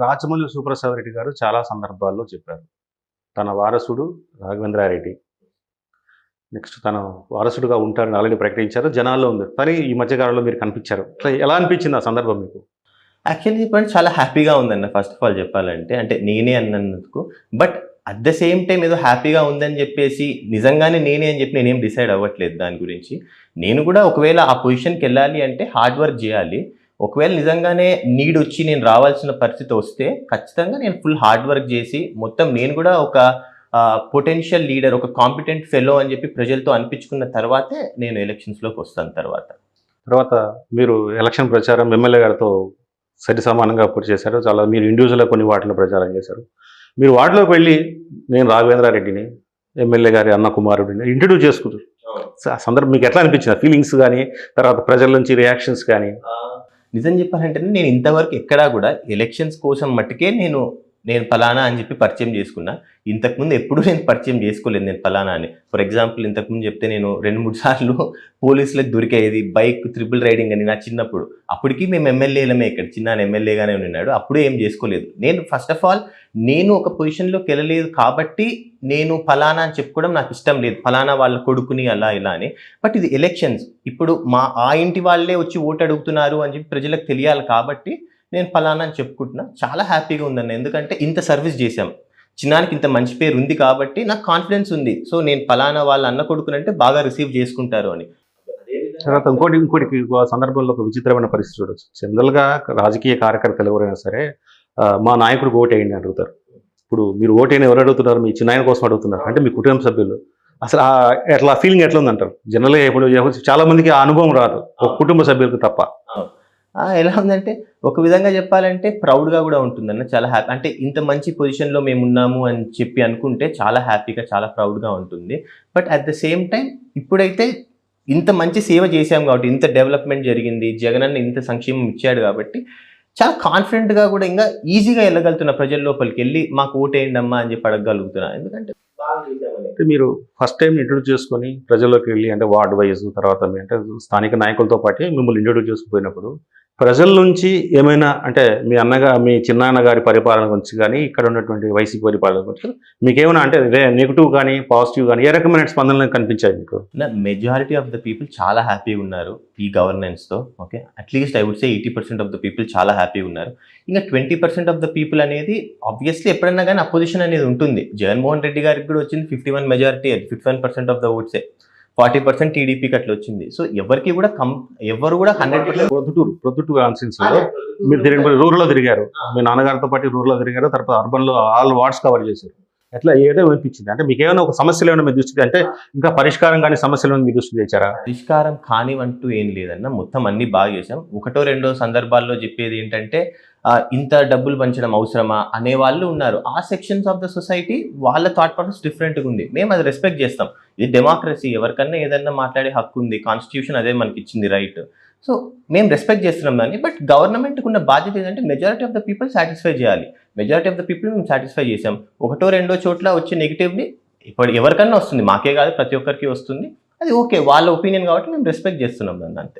రాజమౌళి సుప్రసాద్ రెడ్డి గారు చాలా సందర్భాల్లో చెప్పారు. తన వారసుడు రాఘవేంద్రారెడ్డి నెక్స్ట్ తన వారసుడుగా ఉంటాడని ఆల్రెడీ ప్రకటించారు. జనాల్లో ఉంది. కానీ ఈ మధ్యకాలంలో మీరు కనిపించారు. ఎలా అనిపించింది ఆ సందర్భం మీకు? యాక్చువల్లీ చెప్పండి చాలా హ్యాపీగా ఉందన్న ఫస్ట్ ఆఫ్ ఆల్ చెప్పాలంటే అంటే నేనే అన్నందుకు. But at the same time ఏదో హ్యాపీగా ఉందని చెప్పేసి నిజంగానే నేనే అని చెప్పి నేనేం డిసైడ్ అవ్వట్లేదు దాని గురించి. నేను కూడా ఒకవేళ ఆ పొజిషన్కి వెళ్ళాలి అంటే హార్డ్ వర్క్ చేయాలి. ఒకవేళ నిజంగానే నీడ్ వచ్చి నేను రావాల్సిన పరిస్థితి వస్తే ఖచ్చితంగా నేను ఫుల్ హార్డ్ వర్క్ చేసి మొత్తం నేను కూడా ఒక పొటెన్షియల్ లీడర్ ఒక కాంపిటెంట్ ఫెలో అని చెప్పి ప్రజలతో అనిపించుకున్న తర్వాతే నేను ఎలక్షన్స్లోకి వస్తాను తర్వాత. తర్వాత మీరు ఎలక్షన్ ప్రచారం ఎమ్మెల్యే గారితో సరి సమానంగా పూర్తి చేశారు. చాలా మీరు ఇండివిజువల్గా కొన్ని వాటిలో ప్రచారం చేశారు. మీరు వాటిలోకి వెళ్ళి నేను రాఘవేంద్రారెడ్డిని ఎమ్మెల్యే గారి అన్న కుమారుడిని ఇంట్రడ్యూస్ చేసుకుంటారు సందర్భం మీకు ఎట్లా అనిపించింది? ఫీలింగ్స్ కానీ తర్వాత ప్రజల నుంచి రియాక్షన్స్ కానీ నిజం చెప్పాలంటే నేను ఇంతవరకు ఎక్కడా కూడా ఎలక్షన్స్ కోసం మట్టుకే నేను నేను ఫలానా అని చెప్పి పరిచయం చేసుకున్నా. ఇంతకుముందు ఎప్పుడూ నేను పరిచయం చేసుకోలేదు నేను ఫలానా అని. ఫర్ ఎగ్జాంపుల్ ఇంతకుముందు చెప్తే నేను రెండు మూడు సార్లు పోలీసులకు దొరికేది బైక్ త్రిపుల్ రైడింగ్ అని నా చిన్నప్పుడు. అప్పటికి మేము ఎమ్మెల్యేలమే ఇక్కడ. చిన్న ఎమ్మెల్యేగానే ఉన్నాడు. అప్పుడే ఏం చేసుకోలేదు. నేను ఫస్ట్ ఆఫ్ ఆల్ నేను ఒక పొజిషన్లోకి వెళ్ళలేదు కాబట్టి నేను ఫలానా అని చెప్పుకోవడం నాకు ఇష్టం లేదు. ఫలానా వాళ్ళ కొడుకుని అలా ఇలా అని. బట్ ఇది ఎలక్షన్స్ ఇప్పుడు మా ఆ ఇంటి వాళ్ళే వచ్చి ఓటు అడుగుతున్నారు అని చెప్పి ప్రజలకు తెలియాలి కాబట్టి నేను ఫలానా అని చెప్పుకుంటున్నా. చాలా హ్యాపీగా ఉందన్న. ఎందుకంటే ఇంత సర్వీస్ చేశాం. చిన్నానికి ఇంత మంచి పేరు ఉంది కాబట్టి నాకు కాన్ఫిడెన్స్ ఉంది. సో నేను ఫలానా వాళ్ళ అన్న కొడుకునంటే బాగా రిసీవ్ చేసుకుంటారు అని. తర్వాత ఇంకోటి ఇంకోటి సందర్భంలో ఒక విచిత్రమైన పరిస్థితి చూడొచ్చు. జనరల్గా రాజకీయ కార్యకర్తలు ఎవరైనా సరే మా నాయకుడికి ఓటేయండి అని అడుగుతారు. ఇప్పుడు మీరు ఓటేయని ఎవరు అడుగుతున్నారు? మీ చిన్నాయన కోసం అడుగుతున్నారు. అంటే మీ కుటుంబ సభ్యులు. అసలు ఆ ఎట్లా ఫీలింగ్ ఎట్లా ఉందంటారు జనరల్గా ఇప్పుడు చాలా మందికి ఆ అనుభవం రాదు. ఒక కుటుంబ సభ్యులకు తప్ప. ఎలా ఉందంటే ఒక విధంగా చెప్పాలంటే ప్రౌడ్గా కూడా ఉంటుందన్న చాలా హ్యాపీ అంటే ఇంత మంచి పొజిషన్లో మేము ఉన్నాము అని చెప్పి అనుకుంటే చాలా హ్యాపీగా చాలా ప్రౌడ్గా ఉంటుంది. But at the same time ఇప్పుడైతే ఇంత మంచి సేవ చేశాం కాబట్టి ఇంత డెవలప్మెంట్ జరిగింది జగన్ అన్న ఇంత సంక్షేమం ఇచ్చాడు కాబట్టి చాలా కాన్ఫిడెంట్గా కూడా ఇంకా ఈజీగా వెళ్ళగలుగుతున్న ప్రజల లోపలికి వెళ్ళి మాకు ఓటేయండమ్మా అని చెప్పి అడగగలుగుతున్నా. ఎందుకంటే అంటే మీరు ఫస్ట్ టైం ఇంట్రొడ్యూస్ చేసుకొని ప్రజల్లోకి వెళ్ళి అంటే వార్డ్ వైజ్ తర్వాత అంటే స్థానిక నాయకులతో పాటు మిమ్మల్ని ఇంట్రొడ్యూస్ చేసుకుపోయినప్పుడు ప్రజల నుంచి ఏమైనా అంటే మీ అన్నగా మీ చిన్నాన్న గారి పరిపాలన గురించి కానీ ఇక్కడ ఉన్నటువంటి వైసీపీ పరిపాలన గురించి మీకు ఏమైనా అంటే నెగిటివ్ కానీ పాజిటివ్ కానీ ఏ రకమైన స్పందనలు కనిపించాయి మీకు? మెజారిటీ ఆఫ్ ద పీపుల్ చాలా హ్యాపీగా ఉన్నారు ఈ గవర్నెన్స్తో okay at least I would say eighty percent of the people చాలా హ్యాపీగా ఉన్నారు. ఇంకా twenty percent of the people అనేది ఆబ్వియస్లీ ఎప్పుడైనా కానీ అపోజిషన్ అనేది ఉంటుంది. జగన్మోహన్ రెడ్డి గారికి కూడా వచ్చింది fifty one majority fifty one percent of the ఓట్సే forty percent టీడీపీకి అట్లా వచ్చింది. సో ఎవరికి కూడా కం ఎవరు కూడా హండ్రెడ్ పర్సెంట్ ప్రొద్దుటూరు ప్రొద్దుటూరు కాన్స్టిట్యూన్సీలో మీరు తిరిగి రూరల్లో తిరిగారు. మీ నాన్నగారితో పాటు రూరల్లో తిరిగారు. తర్వాత అర్బన్లో ఆల్ వార్డ్స్ కవర్ చేశారు. ఎట్లా ఏదో అనిపించింది అంటే మీకు ఏమైనా ఒక సమస్యలు ఏమైనా మీరు దృష్టి అంటే ఇంకా పరిష్కారం కానీ సమస్యలు ఏమైనా మీరు దృష్టి తెచ్చారా? పరిష్కారం కానివంటూ ఏం లేదన్న మొత్తం అన్ని బాగా చేసాం ఒకటో రెండో సందర్భాల్లో చెప్పేది ఏంటంటే ఇంత డబ్బులు పంచడం అవసరమా అనే వాళ్ళు ఉన్నారు. ఆ సెక్షన్స్ ఆఫ్ ద సొసైటీ వాళ్ళ థాట్ ప్రాసెస్ డిఫరెంట్గా ఉంది. మేము అది రెస్పెక్ట్ చేస్తాం. ఇది డెమోక్రసీ ఎవరికన్నా ఏదన్నా మాట్లాడే హక్కు ఉంది. కాన్స్టిట్యూషన్ అదే మనకి ఇచ్చింది రైట్ సో మేము రెస్పెక్ట్ చేస్తున్నాం దాన్ని బట్ గవర్నమెంట్కి ఉన్న బాధ్యత ఏంటంటే majority of the people satisfy చేయాలి. మెజారిటీ ఆఫ్ ద పీపుల్ మేము సాటిస్ఫై చేసాం ఒకటో రెండో చోట్ల వచ్చే నెగిటివ్ని ఇప్పుడు ఎవరికన్నా వస్తుంది. మాకే కాదు ప్రతి ఒక్కరికి వస్తుంది. అది ఓకే వాళ్ళ ఒపీనియన్ కాబట్టి మేము రెస్పెక్ట్ చేస్తున్నాం దాన్ని అంతే.